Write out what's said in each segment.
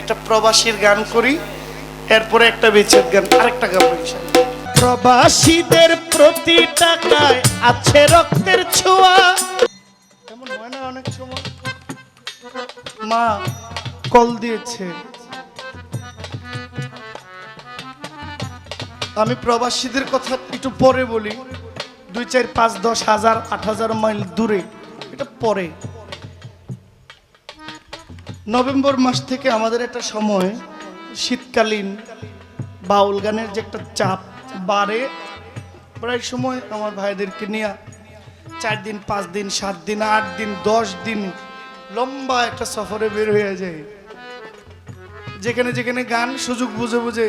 একটা প্রবাসীর গান করি এরপরে একটা বিচ্ছেদ গান আরেকটা গান। প্রবাসীদের প্রতি টাকায় আছে রক্তের ছোঁয়া। এমন হয় না অনেক সময়? মা কল দিয়েছে। আমি প্রবাসীদের কথা একটু পরে বলি। দুই চার পাঁচ দশ হাজার আট হাজার মাইল দূরে এটা পরে। নভেম্বর মাস থেকে আমাদের একটা সময়, শীতকালীন বাউল গানের যে একটা চাপ বাড়ে, প্রায় সময় আমার ভাইদেরকে নিয়ে চার দিন, পাঁচ দিন, সাত দিন, আট দিন, দশ দিন লম্বা একটা সফরে বের হয়ে যায় যেখানে যেখানে গান সুযোগ বুঝে বুঝে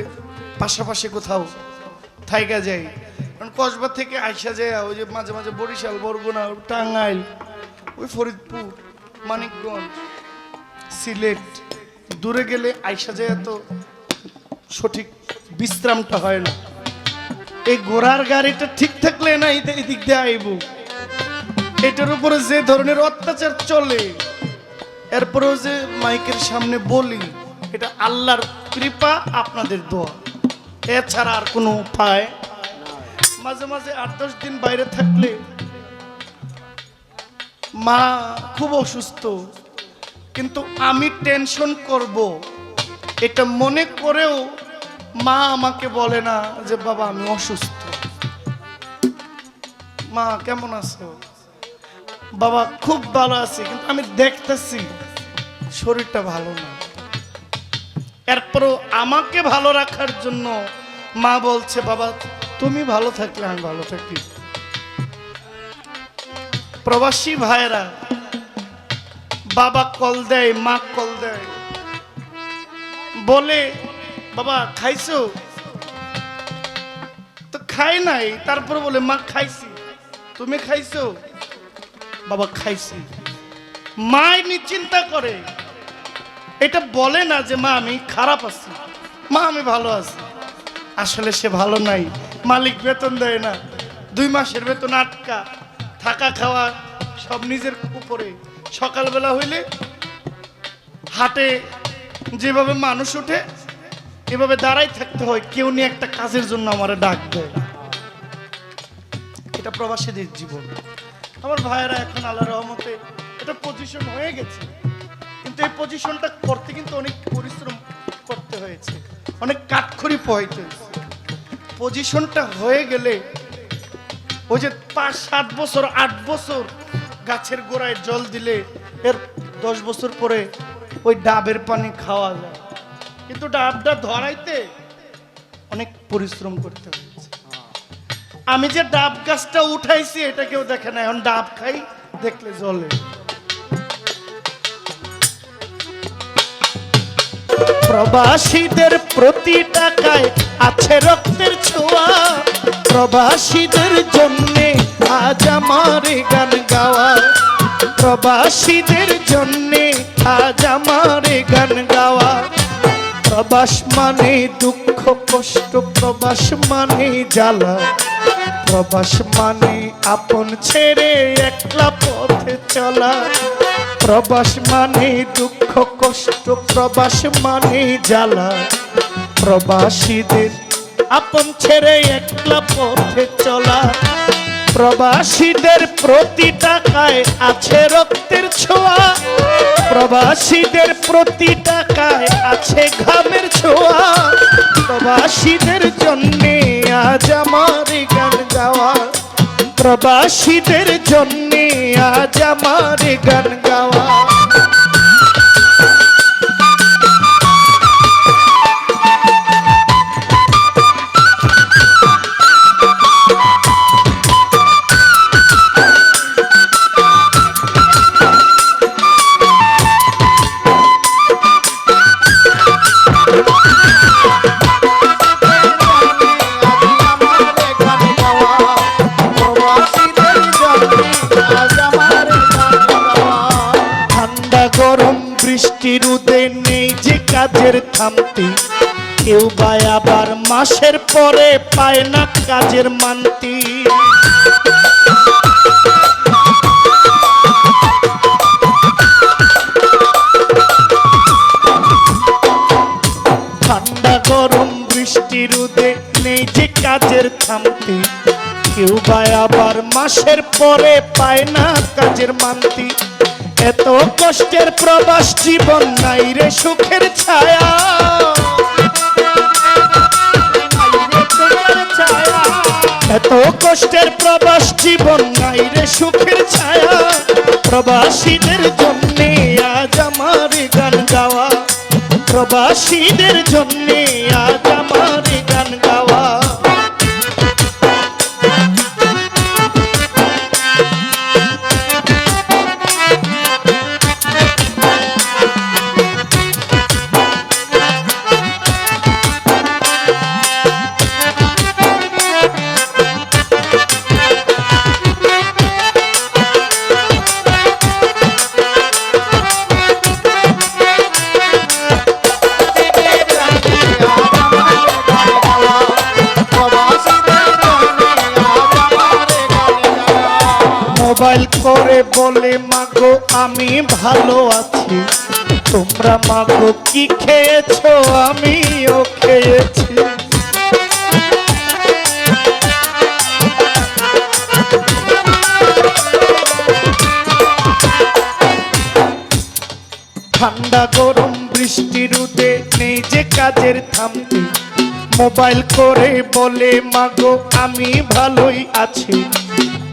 পাশাপাশি কোথাও থাইকা যায় কারণ কসবা থেকে আইসা যায় ওই যে মাঝে মাঝে বরিশাল, বরগুনা, টাঙ্গাইল, ওই ফরিদপুর, মানিকগঞ্জ সিলেট। দূরে গেলে আইসা যায় তো সঠিক বিশ্রামটা হয় না। এই ঘোড়ার গাড়িটা ঠিক থাকলে না এই দিক দিয়ে আইব। এটার উপরে যে ধরনের অত্যাচার চলে, এরপরেও যে মাইকের সামনে বলি, এটা আল্লাহর কৃপা, আপনাদের দোয়া। এছাড়া আর কোনো উপায় মাঝে মাঝে আট দশ দিন বাইরে থাকলে মা খুব অসুস্থ। কিন্তু আমি টেনশন করব। এটা মনে করেও মা আমাকে বলে না যে, বাবা, আমি অসুস্থ। মা, কেমন আছো? বাবা, খুব ভালো আছি, কিন্তু আমি দেখতেছি শরীরটা ভালো না। এরপরও আমাকে ভালো রাখার জন্য মা বলছে, বাবা, তুমি ভালো থাকলে আমি ভালো থাকি। প্রবাসী ভাইরা বাবা কল দেয়, মা কল দেয়। বলে, বাবা, খাইছো? তো খাই নাই। তারপরে বলে, মা, খাইছি। তুমি খাইছো? বাবা, খাইছি। মা এমনি চিন্তা করে। এটা বলে না যে, মা, আমি খারাপ আছি। মা, আমি ভালো আছি। আসলে সে ভালো নাই। মালিক বেতন দেয় না। দুই মাসের বেতন আটকা। থাকা খাওয়া সব নিজের উপরে। সকালবেলা হইলে হাটে যেভাবে মানুষ উঠে এভাবে দাঁড়াই থাকতে হয়, কেউ নিয়ে একটা কাজের জন্য আমার ডাক দেয় এটা প্রবাসীদের জীবন। আমার ভাইয়েরা এখন আল্লাহ রহমতে এটা পজিশন হয়ে গেছে। কিন্তু এই পজিশনটা করতে কিন্তু অনেক পরিশ্রম করতে হয়েছে। অনেক কাঠখড়ি পোহাইতে হয়েছে। পজিশনটা হয়ে গেলে ওই যে পাঁচ, সাত বছর, আট বছর গাছের গোড়ায় জল দিলে এর দশ বছর পরে ওই ডাবের পানি খাওয়া যায়। কিন্তু ডাবটা ধরাইতে অনেক পরিশ্রম করতে হয়েছে। আমি যে ডাব গাছটা উঠাইছি, এটা কেউ দেখে না। এখন ডাব খাই, দেখলে জলে। প্রবাসীদের প্রতি টাকায় আছে রক্তের ছোঁয়া। প্রবাসীদের জন্যে আজ আমার গান গাওয়া। প্রবাসীদের জন্যে আজ আমার গান গাওয়া। প্রবাস মানে দুঃখ, কষ্ট, প্রবাস মানে জ্বালা। প্রবাস মানে আপন ছেড়ে একলা পথে চলা। প্রবাস মানে দুঃখ, কষ্ট, প্রবাস মানে জ্বালা। প্রবাসীদের আপন ছেড়ে একলা পথে চলা। প্রবাসীদের প্রতি টাকায় আছে রক্তের ছোঁয়া। প্রবাসীদের প্রতি টাকায় আছে ঘামের ছোঁয়া। প্রবাসীদের জন্যে আজ আমার গান গাওয়া। প্রবাসীদের জন্যে আজ আমার গান গাওয়া। বৃষ্টি রুদে নেই যে কাজের থামতি। কেউ বা আবার মাসের পরে পায় না কাজের মানতি। ঠান্ডা গরম বৃষ্টি রুদে নেই যে কাজের থামতি। কেউ বা আবার মাসের পরে পায় না কাজের মান্তি। এত কষ্টের প্রবাস জীবন নাই রে সুখের ছায়া। এত কষ্টের প্রবাস জীবন নাই রে সুখের ছায়া। প্রবাসীদের জন্য আজ আমার গান গাওয়া। প্রবাসীদের জন্য আজ আমার গান মোবাইল করে বলে, মাগো, আমি ভালো আছি। তোমরা মাগো, কি খেয়েছো? আমিও খেয়েছি। ঠান্ডা গরম বৃষ্টি রুদে নেই যে কাজের থামতি। মোবাইল করে বলে, মাগো, আমি ভালোই আছি।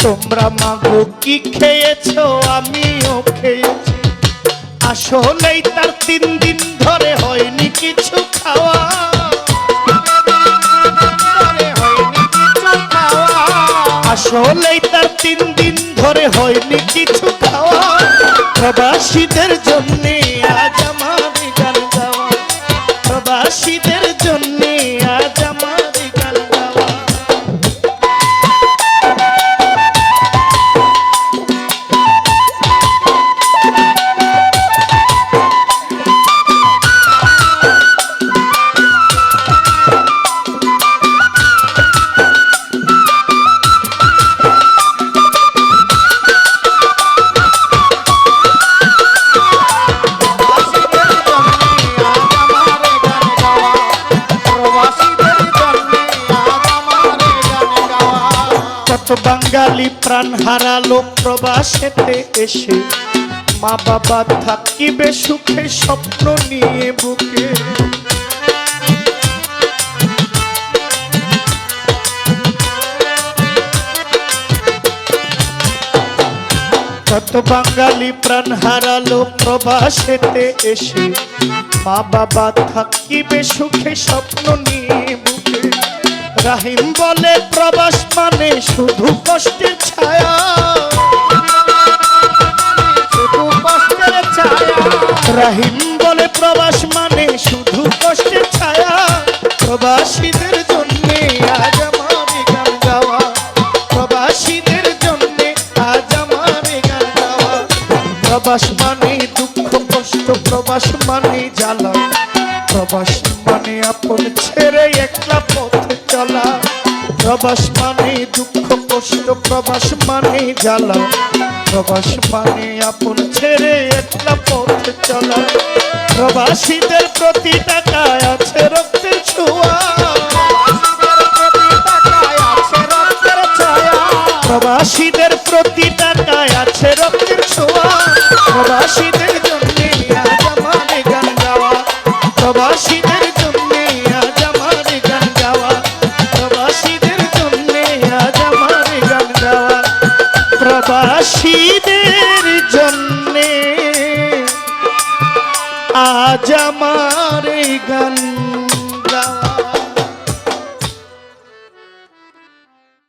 তোমরা মাগো, কি খেয়েছো? আমিও খেয়েছি। আসলেই তার তিন দিন ধরে হয়নি কিছু খাওয়া। আসলেই তার তিন দিন ধরে হয়নি কিছু খাওয়া। প্রবাসীদের জন্য আজ আমার গাওয়া। প্রবাসীদের জন্য আজ কত বাঙালি প্রাণ হারালো প্রবাসেতে এসে। মা বাবা থাকিবে সুখে স্বপ্ন নিয়ে বুকে। কত বাঙালি প্রাণ হারালো প্রবাসেতে এসে। মা বাবা থাকিবে সুখে স্বপ্ন নিয়ে রাহিম বলে, প্রবাস মানে শুধু কষ্টের ছায়া। শুধু কষ্টের ছায়া। রাহিম বলে, প্রবাস মানে শুধু কষ্টের ছায়া। প্রবাসীদের জন্য আজ আমার গান গাওয়া। প্রবাসীদের জন্য আজ আমার গান গাওয়া। প্রবাস মানে দুঃখ, কষ্ট, প্রবাস মানে জ্বালা। প্রবাস মানে আপন ছেড়ে একলা পথে চলা। প্রবাস মানে দুঃখ, কষ্ট, প্রবাস মানে জ্বালা। প্রবাস মানে আপন ছেড়ে একলা পথে চলা। প্রবাসীদের প্রতি টাকায় আছে প্রবাসীদের জন্যে আজ আমার গান